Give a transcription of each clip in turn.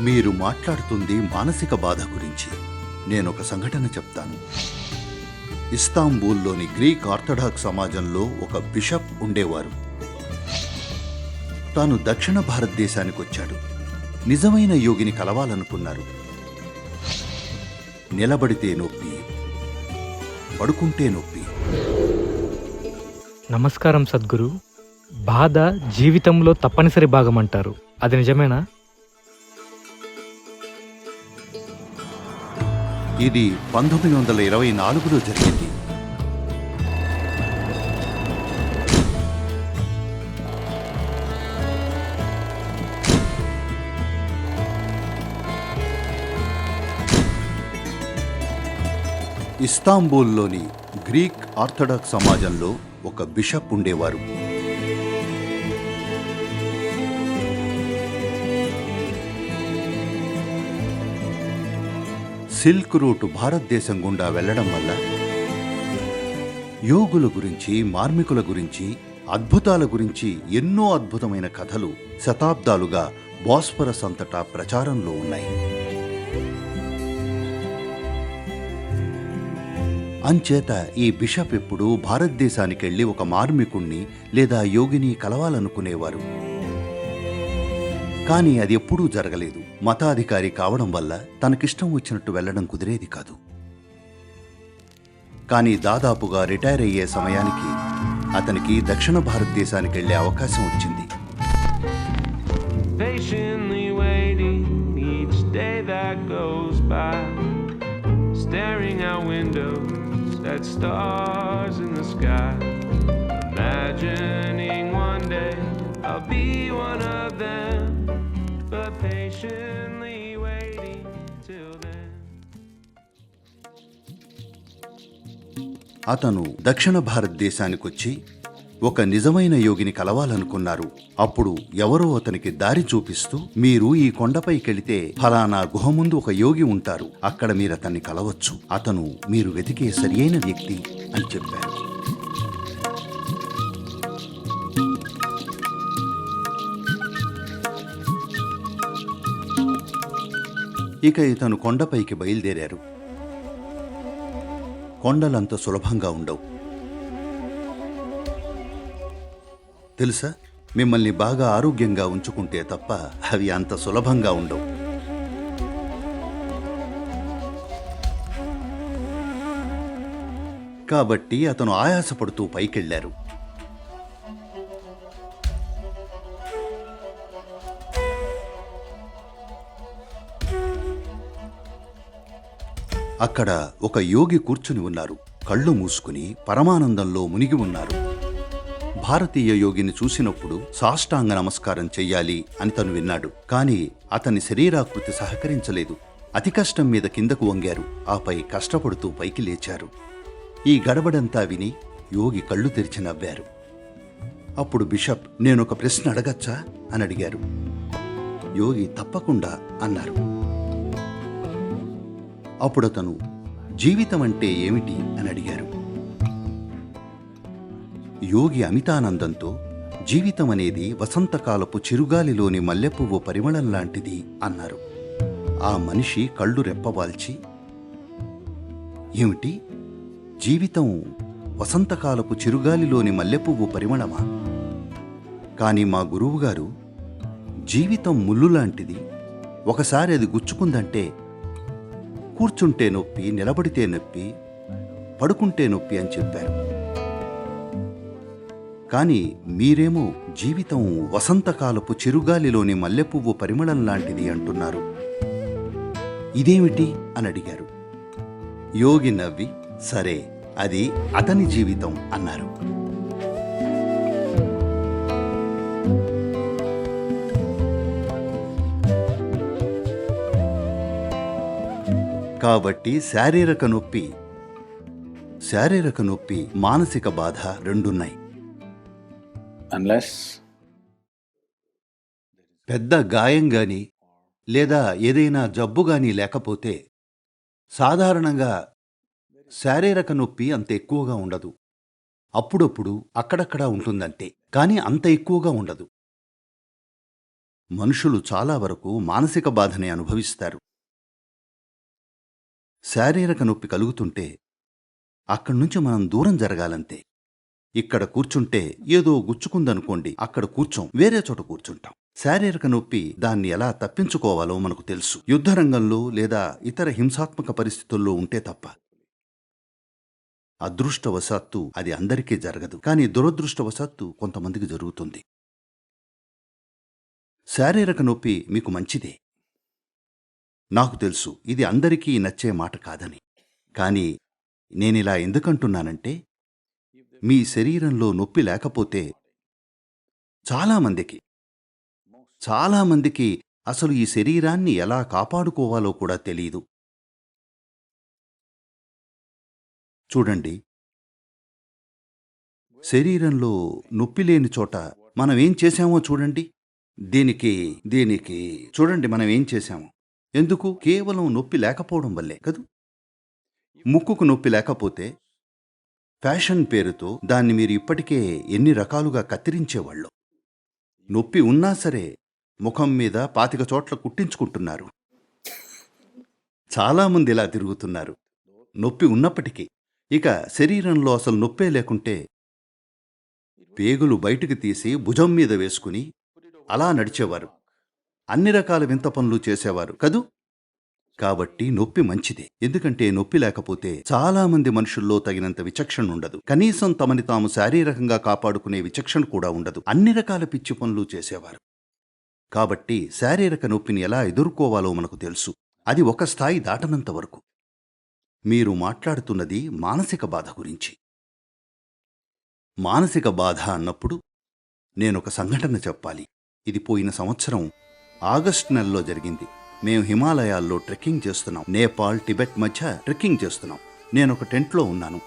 మీరు మాట్లాడుతుంది మానసిక బాధ గురించి. నేనొక సంఘటన చెప్తాను. ఇస్తాంబూల్లోని గ్రీక్ ఆర్థడాక్స్ సమాజంలో ఒక బిషప్ ఉండేవారు. తాను దక్షిణ భారతదేశానికి వచ్చాడు నిజమైన యోగిని కలవాలనుకున్నారు. నిలబడితే నొప్పి పడుకుంటే నొప్పి. నమస్కారం సద్గురు. బాధ జీవితంలో తప్పనిసరి భాగం అంటారు అది నిజమేనా? ఇది పంతొమ్మిది వందల ఇరవై నాలుగులో జరిగింది. ఇస్తాంబూల్లోని గ్రీక్ ఆర్థడాక్స్ సమాజంలో ఒక బిషప్ ఉండేవారు. సిల్క్ రూట్ భారతదేశం గుండా వెళ్ళడం వల్ల యోగుల గురించి మార్మికుల గురించి అద్భుతాల గురించి ఎన్నో అద్భుతమైన కథలు శతాబ్దాలుగా బాస్పరస్ అంతటా ప్రచారంలో ఉన్నాయి. అంచేత ఈ బిషప్ ఎప్పుడు భారతదేశానికి వెళ్ళి ఒక మార్మికుణ్ణి లేదా యోగిని కలవాలనుకునేవారు. కానీ అది ఎప్పుడూ జరగలేదు. మతాధికారి కావడం వల్ల తనకిష్టం వచ్చినట్టు వెళ్ళడం కుదిరేది కాదు. కానీ దాదాపుగా రిటైర్ అయ్యే సమయానికి అతనికి దక్షిణ భారతదేశానికి వెళ్ళే అవకాశం వచ్చింది. Imagining one day I'll be one of them, but అతను దక్షిణ భారతదేశానికి వచ్చి ఒక నిజమైన యోగిని కలవాలనుకున్నారు. అప్పుడు ఎవరో అతనికి దారి చూపిస్తూ మీరు ఈ కొండపైకెళితే ఫలానా గుహ ముందు ఒక యోగి ఉంటారు. అక్కడ మీరు అతన్ని కలవచ్చు. అతను మీరు వెతికే సరియైన వ్యక్తి అని చెప్పారు. ఇక ఇతను కొండపైకి బయలుదేరారు. కొండలంత సులభంగా ఉండవు. తెలుసా? మిమ్మల్ని బాగా ఆరోగ్యంగా ఉంచుకుంటే తప్ప అవి అంత సులభంగా ఉండవు. కాబట్టి అతను ఆయాసపడుతూ పైకెళ్ళారు. అక్కడ ఒక యోగి కూర్చుని ఉన్నారు. కళ్ళు మూసుకుని పరమానందంలో మునిగి ఉన్నారు. భారతీయ యోగిని చూసినప్పుడు సాష్టాంగ నమస్కారం చెయ్యాలి అని తను విన్నాడు. కాని అతని శరీరాకృతి సహకరించలేదు. అతి కష్టం మీద కిందకు వంగారు. ఆపై కష్టపడుతూ పైకి లేచారు. ఈ గడబడంతా విని యోగి కళ్ళు తెరిచి నవ్వారు. అప్పుడు బిషప్ నేనొక ప్రశ్న అడగచ్చా? అని అడిగారు. యోగి తప్పకుండా అన్నారు. అప్పుడు అతను జీవితం అంటే ఏమిటి? అని అడిగారు. యోగి అమితానందంతో జీవితం అనేది వసంతకాలపు చిరుగాలిలోని మల్లెపువ్వు పరిమళం లాంటిది అన్నారు. ఆ మనిషి కళ్ళు రెప్పవాల్చి ఏమిటి? జీవితం వసంతకాలపు చిరుగాలిలోని మల్లెపువ్వు పరిమళమా? కానీ మా గురువుగారు జీవితం ముళ్ళు లాంటిది ఒకసారి అది గుచ్చుకుందంటే కూర్చుంటే నొప్పి నిలబడితే నొప్పి పడుకుంటే నొప్పి అని చెప్పారు. కానీ మీరేమో జీవితం వసంతకాలపు చిరుగాలిలోని మల్లెపువ్వు పరిమళం లాంటిది అంటున్నారు. ఇదేమిటి అని అడిగారు. యోగి నవ్వి సరే అది అతని జీవితం అన్నారు. కాబట్టి శారీరక నొప్పి శారీరక నొప్పి మానసిక బాధ రెండున్నాయి. పెద్ద గాయం గాని లేదా ఏదైనా జబ్బు గాని లేకపోతే సాధారణంగా శారీరక నొప్పి అంత ఎక్కువగా ఉండదు. అప్పుడప్పుడు అక్కడక్కడా ఉంటుందంతే కానీ అంత ఎక్కువగా ఉండదు. మనుషులు చాలా వరకు మానసిక బాధని అనుభవిస్తారు. శారీరక నొప్పి కలుగుతుంటే అక్కడ్నుంచి మనం దూరం జరగాలంతే. ఇక్కడ కూర్చుంటే ఏదో గుచ్చుకుందనుకోండి అక్కడ కూర్చోం వేరే చోట కూర్చుంటాం. శారీరక నొప్పి దాన్ని ఎలా తప్పించుకోవాలో మనకు తెలుసు. యుద్ధరంగంలో లేదా ఇతర హింసాత్మక పరిస్థితుల్లో ఉంటే తప్ప. అదృష్టవశాత్తు అది అందరికీ జరగదు. కానీ దురదృష్టవశాత్తు కొంతమందికి జరుగుతుంది. శారీరక నొప్పి మీకు మంచిదే. నాకు తెలుసు ఇది అందరికీ నచ్చే మాట కాదని. కానీ నేనిలా ఎందుకంటున్నానంటే మీ శరీరంలో నొప్పి లేకపోతే చాలామందికి చాలామందికి అసలు ఈ శరీరాన్ని ఎలా కాపాడుకోవాలో కూడా తెలియదు చూడండి. శరీరంలో నొప్పి లేని చోట మనం ఏం చేశామో చూడండి. దీనికి దీనికి చూడండి మనం ఏం చేశాము. ఎందుకు? కేవలం నొప్పి లేకపోవడం వల్లే కదూ? ముక్కుకు నొప్పి లేకపోతే ఫ్యాషన్ పేరుతో దాన్ని మీరు ఇప్పటికే ఎన్ని రకాలుగా కత్తిరించేవాళ్ళు. నొప్పి ఉన్నా సరే ముఖం మీద పాతిక చోట్ల కుట్టించుకుంటున్నారు. చాలామంది ఇలా తిరుగుతున్నారు. నొప్పి ఉన్నప్పటికీ ఇక శరీరంలో అసలు నొప్పే లేకుంటే పేగులు బయటికి తీసి భుజం మీద వేసుకుని అలా నడిచేవారు. అన్ని రకాల వింత పనులు చేసేవారు కదూ? కాబట్టి నొప్పి మంచిదే. ఎందుకంటే నొప్పి లేకపోతే చాలామంది మనుషుల్లో తగినంత విచక్షణ ఉండదు. కనీసం తమని తాము శారీరకంగా కాపాడుకునే విచక్షణ కూడా ఉండదు. అన్ని రకాల పిచ్చి పనులు చేసేవారు. కాబట్టి శారీరక నొప్పిని ఎలా ఎదుర్కోవాలో మనకు తెలుసు. అది ఒక స్థాయి దాటనంత వరకు. మీరు మాట్లాడుతున్నది మానసిక బాధ గురించి. మానసిక బాధ అన్నప్పుడు నేనొక సంఘటన చెప్పాలి. ఇది పోయిన సంవత్సరం ఆగస్టు నెలలో జరిగింది. మేము హిమాలయాల్లో ట్రెక్కింగ్ చేస్తున్నాం. నేపాల్ టిబెట్ మధ్య ట్రెక్కింగ్ చేస్తున్నాం. నేను ఒక టెంట్లో ఉన్నాను.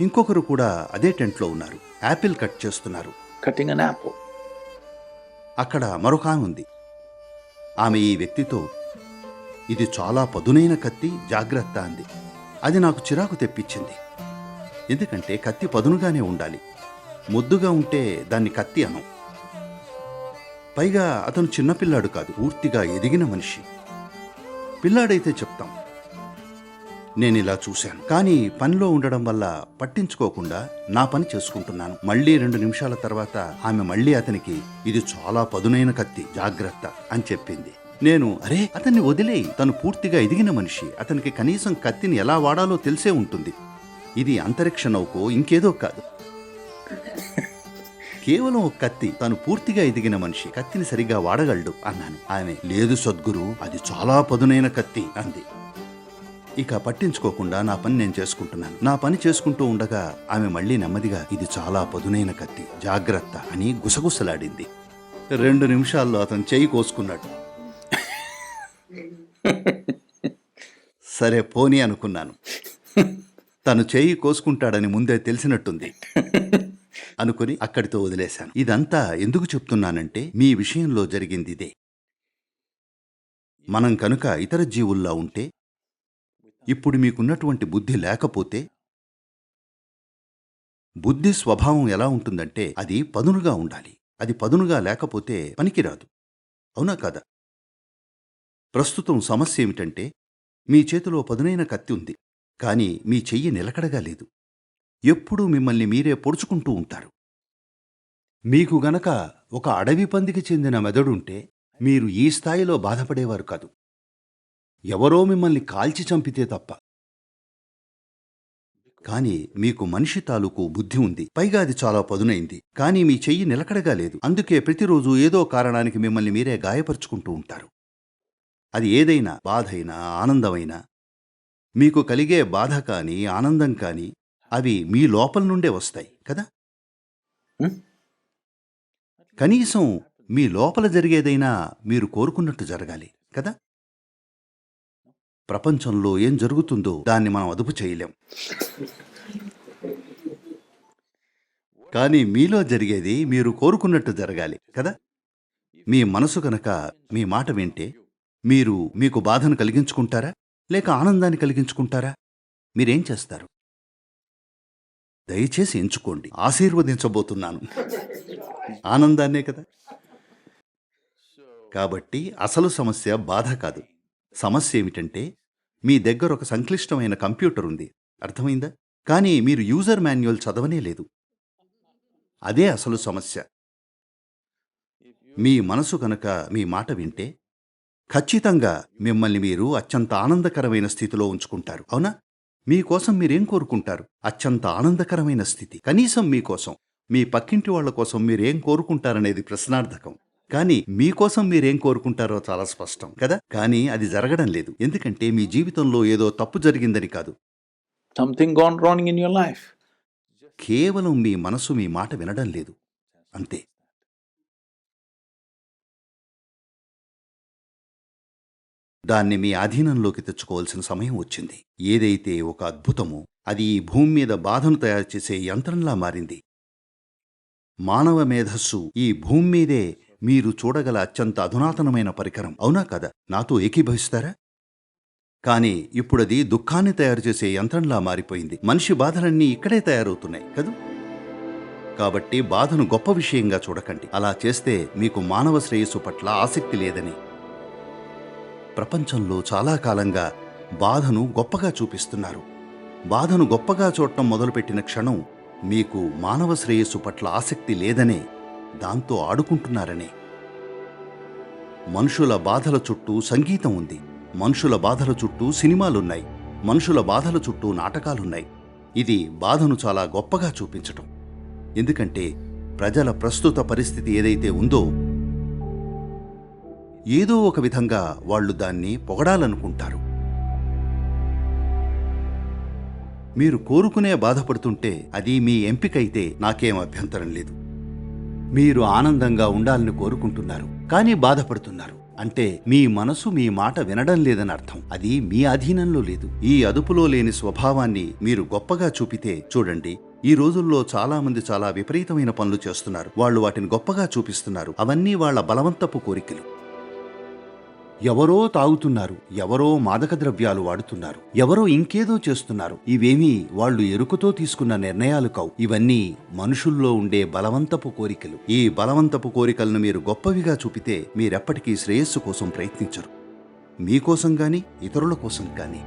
ఇంకొకరు కూడా అదే టెంట్లో ఉన్నారు. యాపిల్ కట్ చేస్తున్నారు. Cutting an apple. అక్కడ మరొక ఆమె ఉంది. ఆమె ఈ వ్యక్తితో ఇది చాలా పదునైన కత్తి జాగ్రత్త అంది. అది నాకు చిరాకు తెప్పించింది. ఎందుకంటే కత్తి పదునుగానే ఉండాలి. ముద్దుగా ఉంటే దాన్ని కత్తి అనం. పైగా అతను చిన్నపిల్లాడు కాదు పూర్తిగా ఎదిగిన మనిషి. పిల్లాడైతే చెప్తాం. నేను ఇలా చూశాను. కానీ పనిలో ఉండడం వల్ల పట్టించుకోకుండా నా పని చేసుకుంటున్నాను. మళ్ళీ రెండు నిమిషాల తర్వాత ఆమె మళ్ళీ అతనికి ఇది చాలా పదునైన కత్తి జాగ్రత్త అని చెప్పింది. నేను అరే అతన్ని వదిలేయి. తను పూర్తిగా ఎదిగిన మనిషి. అతనికి కనీసం కత్తిని ఎలా వాడాలో తెలిసే ఉంటుంది. ఇది అంతరిక్ష నౌకో ఇంకేదో కాదు. కేవలం ఒక కత్తి. తను పూర్తిగా ఎదిగిన మనిషి. కత్తిని సరిగా వాడగలడు అన్నాను. ఆమె లేదు సద్గురు అది చాలా పదునైన కత్తి అంది. ఇక పట్టించుకోకుండా నా పని నేను చేసుకుంటున్నాను. నా పని చేసుకుంటూ ఉండగా ఆమె మళ్ళీ నెమ్మదిగా ఇది చాలా పదునైన కత్తి జాగ్రత్త అని గుసగుసలాడింది. రెండు నిమిషాల్లో అతను చెయ్యి కోసుకున్నాడు. సరే పోనీ అనుకున్నాను. తను చెయ్యి కోసుకుంటాడని ముందే తెలిసినట్టుంది. అనుకుని అక్కడితో వదిలేశాను. ఇదంతా ఎందుకు చెప్తున్నానంటే మీ విషయంలో జరిగింది ఇదే మనం కనుక ఇతర జీవుల్లా ఉంటే ఇప్పుడు మీకున్నటువంటి బుద్ధి లేకపోతే బుద్ధి స్వభావం ఎలా ఉంటుందంటే అది పదునుగా ఉండాలి. అది పదునుగా లేకపోతే పనికిరాదు. అవునా కాదా? ప్రస్తుతం సమస్య ఏమిటంటే మీ చేతిలో పదునైన కత్తి ఉంది. కానీ మీ చెయ్యి నిలకడగా లేదు. ఎప్పుడూ మిమ్మల్ని మీరే పొడుచుకుంటూ ఉంటారు. మీకు గనక ఒక అడవి పందికి చెందిన మెదడుంటే మీరు ఈ స్థాయిలో బాధపడేవారు కాదు. ఎవరో మిమ్మల్ని కాల్చి చంపితే తప్ప. కానీ మీకు మనిషి తాలూకు బుద్ధి ఉంది. పైగా అది చాలా పదునైంది. కానీ మీ చెయ్యి నిలకడగా లేదు. అందుకే ప్రతిరోజు ఏదో కారణానికి మిమ్మల్ని మీరే గాయపరుచుకుంటూ ఉంటారు. అది ఏదైనా బాధైనా ఆనందమైనా మీకు కలిగే బాధ కానీ ఆనందం కానీ అవి మీ లోపల నుండే వస్తాయి కదా? కనీసం మీ లోపల జరిగేదైనా మీరు కోరుకున్నట్టు జరగాలి కదా? ప్రపంచంలో ఏం జరుగుతుందో దాన్ని మనం అదుపు చేయలేం. కానీ మీలో జరిగేది మీరు కోరుకున్నట్టు జరగాలి కదా? మీ మనసు కనుక మీ మాట వింటే మీరు మీకు బాధను కలిగించుకుంటారా? లేక ఆనందాన్ని కలిగించుకుంటారా? మీరేం చేస్తారు? దయచేసి ఎంచుకోండి. ఆశీర్వదించబోతున్నాను. ఆనందాన్నే కదా. కాబట్టి అసలు సమస్య బాధ కాదు. సమస్య ఏమిటంటే మీ దగ్గర ఒక సంక్లిష్టమైన కంప్యూటర్ ఉంది. అర్థమైందా? కానీ మీరు యూజర్ మాన్యువల్ చదవనే లేదు. అదే అసలు సమస్య. మీ మనసు కనుక మీ మాట వింటే ఖచ్చితంగా మిమ్మల్ని మీరు అత్యంత ఆనందకరమైన స్థితిలో ఉంచుకుంటారు. అవునా? మీకోసం మీరేం కోరుకుంటారు? అత్యంత ఆనందకరమైన స్థితి. కనీసం మీకోసం. మీ పక్కింటి వాళ్ళ కోసం మీరేం కోరుకుంటారనేది ప్రశ్నార్థకం. కానీ మీకోసం మీరేం కోరుకుంటారో చాలా స్పష్టం కదా? కానీ అది జరగడం లేదు. ఎందుకంటే మీ జీవితంలో ఏదో తప్పు జరిగిందని కాదు. Wrong in your life. కేవలం మీ మనసు మీ మాట వినడం లేదు. అంతే. దాన్ని మీ అధీనంలోకి తెచ్చుకోవాల్సిన సమయం వచ్చింది. ఏదైతే ఒక అద్భుతమో అది ఈ భూమి మీద బాధను తయారు చేసే యంత్రంలా మారింది. మానవ మేధస్సు ఈ భూమి మీదే మీరు చూడగల అత్యంత అధునాతనమైన పరికరం. అవునా కదా? నాతో ఏకీభవిస్తారా? కానీ ఇప్పుడది దుఃఖాన్ని తయారు చేసే యంత్రంలా మారిపోయింది. మనిషి బాధలన్నీ ఇక్కడే తయారవుతున్నాయి కదూ? కాబట్టి బాధను గొప్ప విషయంగా చూడకండి. అలా చేస్తే మీకు మానవ శ్రేయస్సు పట్ల ఆసక్తి లేదని ప్రపంచంలో చాలా కాలంగా బాధను గొప్పగా చూపిస్తున్నారు. బాధను గొప్పగా చూడటం మొదలుపెట్టిన క్షణం మీకు మానవ శ్రేయస్సు పట్ల ఆసక్తి లేదనే దాంతో ఆడుకుంటున్నారనే. మనుషుల బాధల చుట్టూ సంగీతం ఉంది. మనుషుల బాధల చుట్టూ సినిమాలున్నాయి. మనుషుల బాధల చుట్టూ నాటకాలున్నాయి. ఇది బాధను చాలా గొప్పగా చూపించటం. ఎందుకంటే ప్రజల ప్రస్తుత పరిస్థితి ఏదైతే ఉందో ఏదో ఒక విధంగా వాళ్ళు దాన్ని పొగడాలనుకుంటారు. మీరు కోరుకునే బాధపడుతుంటే అది మీ ఎంపికైతే నాకేం అభ్యంతరం లేదు. మీరు ఆనందంగా ఉండాలని కోరుకుంటున్నారు కానీ బాధపడుతున్నారు. అంటే మీ మనసు మీ మాట వినడం లేదని అర్థం. అది మీ అధీనంలో లేదు. ఈ అదుపులో లేని స్వభావాన్ని మీరు గొప్పగా చూపితే చూడండి ఈ రోజుల్లో చాలా మంది చాలా విపరీతమైన పనులు చేస్తున్నారు. వాళ్ళు వాటిని గొప్పగా చూపిస్తున్నారు. అవన్నీ వాళ్ళ బలవంతపు కోరికలు. ఎవరో తాగుతున్నారు ఎవరో మాదక ద్రవ్యాలు వాడుతున్నారు ఎవరో ఇంకేదో చేస్తున్నారు. ఇవేమీ వాళ్ళు ఎరుకతో తీసుకున్న నిర్ణయాలు కావు. ఇవన్నీ మనుషుల్లో ఉండే బలవంతపు కోరికలు. ఈ బలవంతపు కోరికలను మీరు గొప్పవిగా చూపితే మీరెప్పటికీ శ్రేయస్సు కోసం ప్రయత్నించరు. మీకోసం గాని ఇతరుల కోసం కానీ